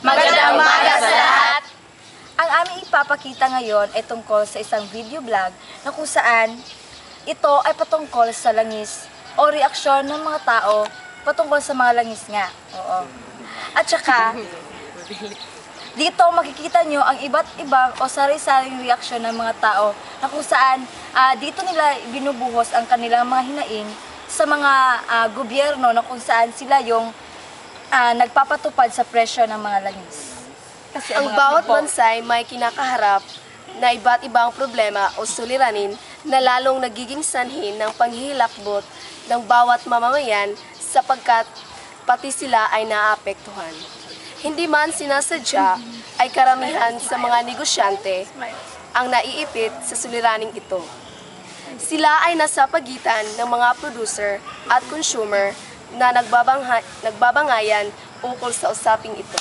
Magandang umaga sa lahat! Ang aming ipapakita ngayon ay tungkol sa isang video vlog na kung saan ito ay patungkol sa langis o reaksyon ng mga tao patungkol sa mga langis nga. Oo. At saka, dito makikita nyo ang iba't ibang o sari-saring reaksyon ng mga tao na kung saan ah, dito nila binubuhos ang kanilang mga hinaing sa mga ah, gobyerno na kung saan sila yung ah, nagpapatupad sa presyo ng mga langis. Kasi Ang bawat people- bansa ay may kinakaharap na iba't ibang problema o suliranin na lalong nagiging sanhin ng panghihilakbot ng bawat mamamayan sapagkat pati sila ay naapektuhan. Hindi man sinasadya ay karamihan sa mga negosyante ang naiipit sa suliraning ito. Sila ay nasa pagitan ng mga producer at consumer na nagbabangha- nagbabangayan ukol sa usaping ito.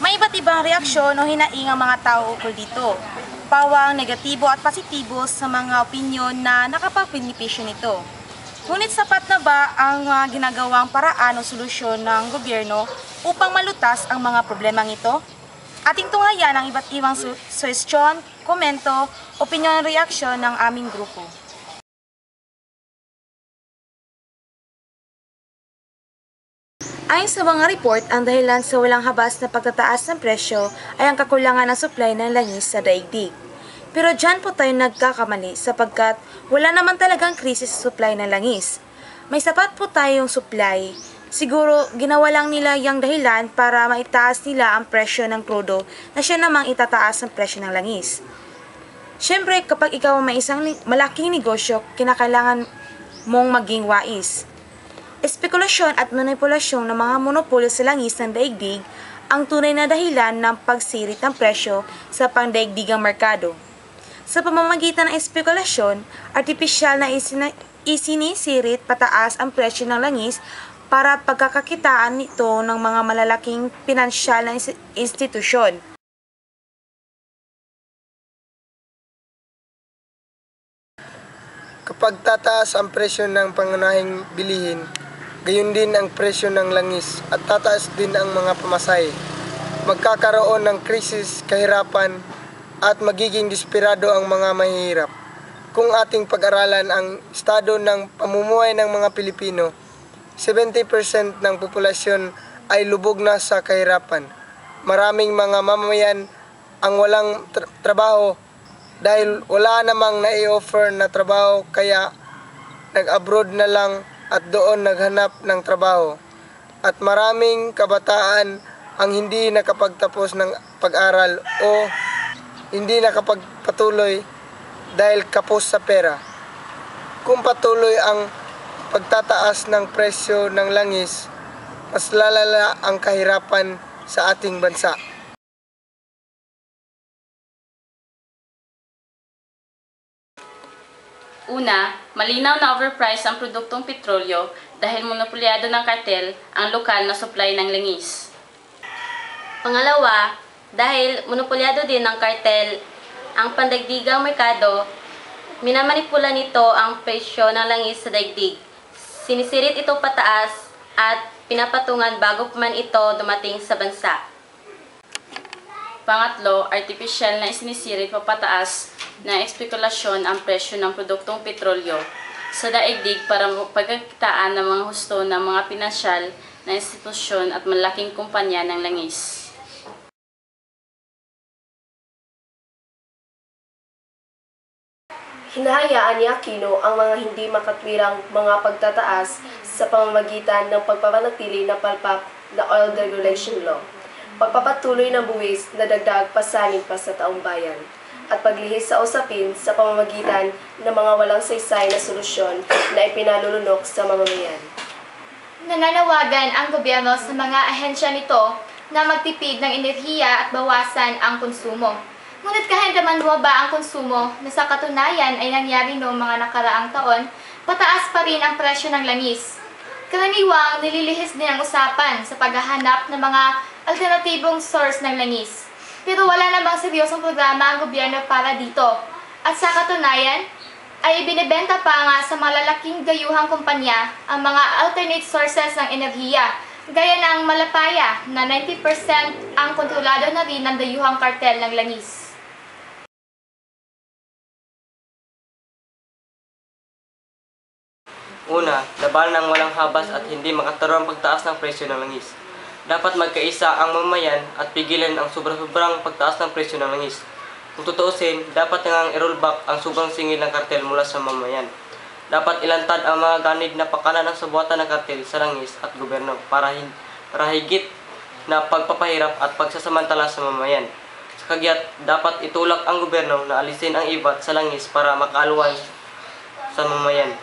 May iba't ibang reaksyon o hinaing ang mga tao ukol dito. Pawang negatibo at positibo sa mga opinyon na nakapagpinipisyo nito. Ngunit sapat na ba ang mga ginagawang paraan o solusyon ng gobyerno upang malutas ang mga problemang ito? Ating tunghayan ang iba't ibang su- suwestyon, komento, opinyon at reaksyon ng aming grupo. Ayon sa mga report, ang dahilan sa walang habas na pagtataas ng presyo ay ang kakulangan ng supply ng langis sa daigdig. Pero dyan po tayo nagkakamali sapagkat wala naman talagang krisis sa supply ng langis. May sapat po tayong supply. Siguro ginawa lang nila yung dahilan para maitaas nila ang presyo ng krudo na siya namang itataas ang presyo ng langis. Siyempre, kapag ikaw may isang malaking negosyo, kinakailangan mong maging wais. Espekulasyon at manipulasyon ng mga monopolyo sa langis ng daigdig ang tunay na dahilan ng pagsirit ng presyo sa pangdaigdigang merkado. Sa pamamagitan ng espekulasyon, artipisyal na isina- isinisirit pataas ang presyo ng langis para pagkakakitaan nito ng mga malalaking pinansyal na ins- institusyon. Kapag tataas ang presyo ng pangunahing bilihin, gayon din ang presyo ng langis at tataas din ang mga pamasahe. Magkakaroon ng krisis, kahirapan at magiging desperado ang mga mahihirap. Kung ating pag-aralan ang estado ng pamumuhay ng mga Pilipino, 70% ng populasyon ay lubog na sa kahirapan. Maraming mga mamamayan ang walang tra- trabaho dahil wala namang nai-offer na trabaho kaya nag-abroad na lang at doon naghanap ng trabaho. At maraming kabataan ang hindi nakapagtapos ng pag-aral o hindi nakapagpatuloy dahil kapos sa pera. Kung patuloy ang pagtataas ng presyo ng langis, mas lalala ang kahirapan sa ating bansa. Una, malinaw na overpriced ang produktong petrolyo dahil monopolyado ng kartel ang lokal na supply ng langis. Pangalawa, dahil monopolyado din ng kartel ang pandagdigang merkado, minamanipula nito ang presyo ng langis sa daigdig. Sinisirit ito pataas at pinapatungan bago pa man ito dumating sa bansa. Pangatlo, artificial na isinisirit papataas na espekulasyon ang presyo ng produktong petrolyo sa daigdig para pagkakitaan ng mga husto ng mga pinansyal na institusyon at malaking kumpanya ng langis. Hinahayaan ni Aquino ang mga hindi makatwirang mga pagtataas sa pamamagitan ng pagpapanatili ng palpak na Oil Deregulation Law, pagpapatuloy ng buwis na dagdag pasanin pa sa taong bayan, at paglihis sa usapin sa pamamagitan ng mga walang saysay na solusyon na ipinalulunok sa mamamayan. Nananawagan ang gobyerno sa mga ahensya nito na magtipid ng enerhiya at bawasan ang konsumo. Ngunit kahit naman bumaba ang konsumo na sa katunayan ay nangyari noong mga nakaraang taon, pataas pa rin ang presyo ng langis. Karaniwang nililihis din ang usapan sa paghahanap ng mga alternatibong source ng langis. Pero wala namang seryosong programa ang gobyerno para dito. At sa katunayan, ay ibinebenta pa nga sa malalaking gayuhang kumpanya ang mga alternate sources ng enerhiya Gaya ng Malapaya na 90% ang kontrolado na rin ng dayuhang kartel ng langis. Una, laban ng walang habas at hindi makataro ang pagtaas ng presyo ng langis. Dapat magkaisa ang mamayan at pigilan ang sobra-sobrang pagtaas ng presyo ng langis. Kung tutuusin, dapat nang i-rollback ang sobrang singil ng kartel mula sa mamayan. Dapat ilantad ang mga ganid na pakala ng sabuatan ng kartel sa langis at gobyerno para, para higit na pagpapahirap at pagsasamantala sa mamayan. Sa kagyat, dapat itulak ang gobyerno na alisin ang ibat sa langis para makaaluan sa mamayan.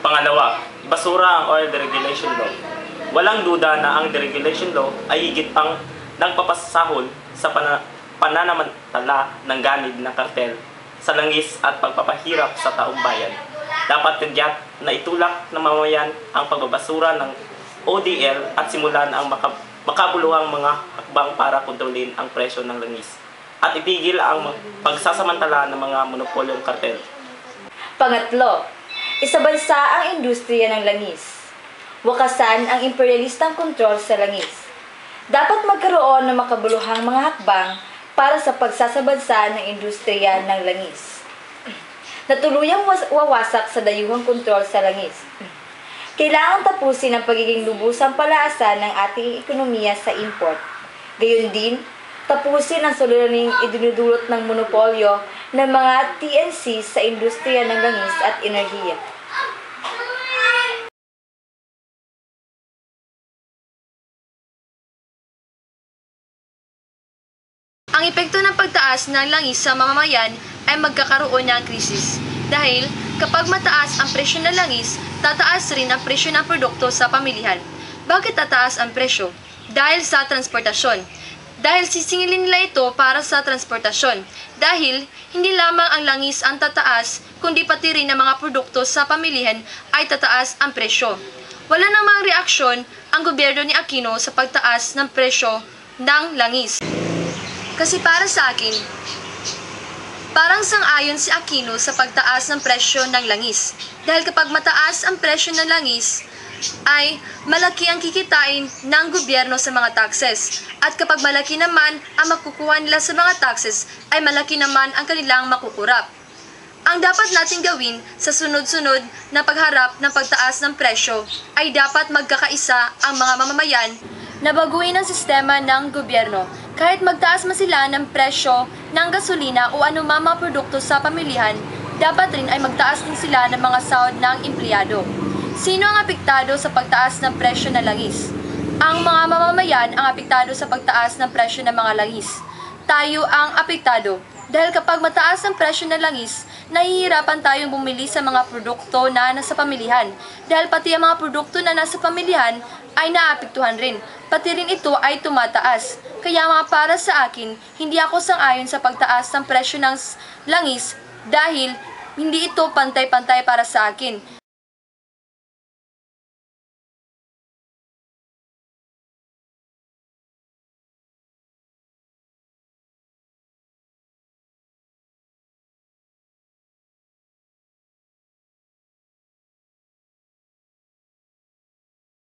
Pangalawa, basura ang oil deregulation law. Walang duda na ang deregulation law ay higit pang nagpapasahol sa pana- pananamantala ng ganid ng kartel sa langis at pagpapahirap sa taong bayan. Dapat tigyat na itulak ng mamayan ang pagbabasura ng ODL at simulan ang maka- makabuluhang mga hakbang para kontrolin ang presyo ng langis at itigil ang pagsasamantala ng mga monopolyong kartel. Pangatlo, isa bansa ang industriya ng langis. Wakasan ang imperialistang kontrol sa langis. Dapat magkaroon ng makabuluhang mga hakbang para sa pagsasabansa ng industriya ng langis. Na tuluyang was- wawasak sa dayuhang kontrol sa langis. Kailangan tapusin ang pagiging lubusang palaasan ng ating ekonomiya sa import. Gayon din, tapusin ang suliraning idinudulot ng monopolyo ng mga TNC sa industriya ng langis at enerhiya. Ang epekto ng pagtaas ng langis sa mamamayan ay magkakaroon ng krisis. Dahil kapag mataas ang presyo ng langis, tataas rin ang presyo ng produkto sa pamilihan. Bakit tataas ang presyo? Dahil sa transportasyon. Dahil sisingilin nila ito para sa transportasyon. Dahil hindi lamang ang langis ang tataas, kundi pati rin ang mga produkto sa pamilihan ay tataas ang presyo. Wala namang reaksyon ang gobyerno ni Aquino sa pagtaas ng presyo ng langis. Kasi para sa akin, parang sang-ayon si Aquino sa pagtaas ng presyo ng langis. Dahil kapag mataas ang presyo ng langis, ay malaki ang kikitain ng gobyerno sa mga taxes. At kapag malaki naman ang makukuha nila sa mga taxes, ay malaki naman ang kanilang makukurap. Ang dapat nating gawin sa sunod-sunod na pagharap ng pagtaas ng presyo ay dapat magkakaisa ang mga mamamayan na baguhin ang sistema ng gobyerno. Kahit magtaas man sila ng presyo ng gasolina o anumang mga produkto sa pamilihan, dapat rin ay magtaas din sila ng mga sahod ng empleyado. Sino ang apektado sa pagtaas ng presyo ng langis? Ang mga mamamayan ang apektado sa pagtaas ng presyo ng mga langis. Tayo ang apektado dahil kapag mataas ang presyo ng langis, nahihirapan tayong bumili sa mga produkto na nasa pamilihan. Dahil pati ang mga produkto na nasa pamilihan ay naapektuhan rin. Pati rin ito ay tumataas. Kaya mga para sa akin, hindi ako sang-ayon sa pagtaas ng presyo ng langis dahil hindi ito pantay-pantay para sa akin.